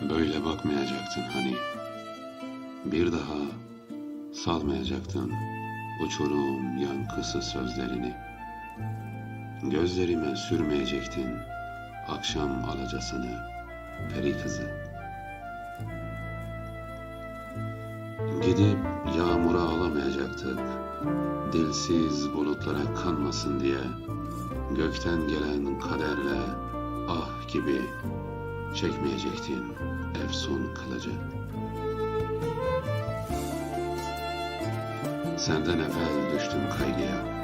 Böyle bakmayacaktın hani. Bir daha salmayacaktın uçurum yankısı sözlerini. Gözlerime sürmeyecektin akşam alacasını peri kızı. Gidip yağmura alamayacaktık. Dilsiz bulutlara kanmasın diye gökten gelen kaderle ah gibi çekmeyecektin efsun kılıcı. Senden evvel düştüm kaygıya.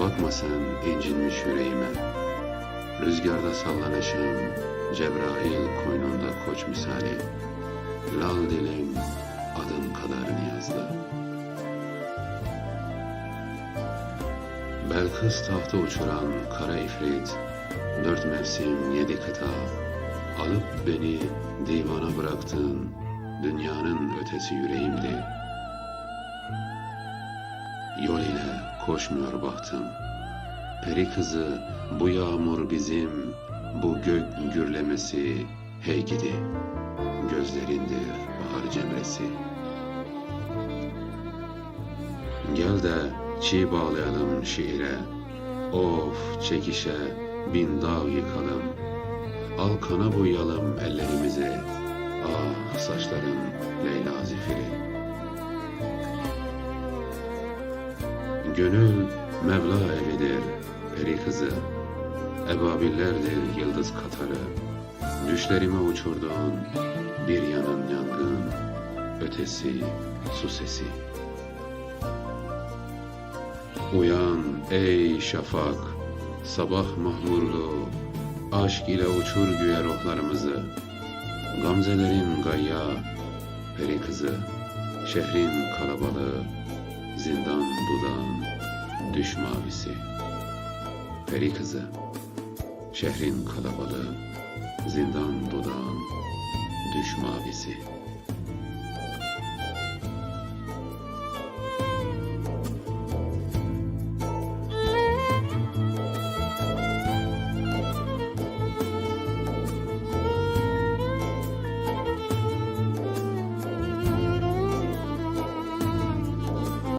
Bakma sen incinmiş yüreğime. Rüzgarda sallanışım, Cebrail koynunda koç misali. Lal dilim adın kadar niyazlı. Belkıs tahtı uçuran kara ifrit, dört mevsim yedi kıta, alıp beni divana bıraktın, dünyanın ötesi yüreğimdi. Yol ile koşmuyor bahtım, peri kızı bu yağmur bizim, bu gök gürlemesi hey gidi, gözlerindir bahar cemresi. Gel de çiğ bağlayalım şiire. Of çekişe bin dağ yıkalım. Al kana boyayalım ellerimizi. Ah saçların Leyla zifiri. Gönül Mevla evidir peri kızı. Ebabillerdir yıldız katarı. Düşlerime uçurdun bir yanın yangın, ötesi su sesi. Uyan ey şafak, sabah mahmurlu, aşk ile uçur güya ruhlarımızı. Gamzelerin gayya, peri kızı, şehrin kalabalığı, zindan dudağın, düş mavisi. Peri kızı, şehrin kalabalığı, zindan dudağın, düş mavisi.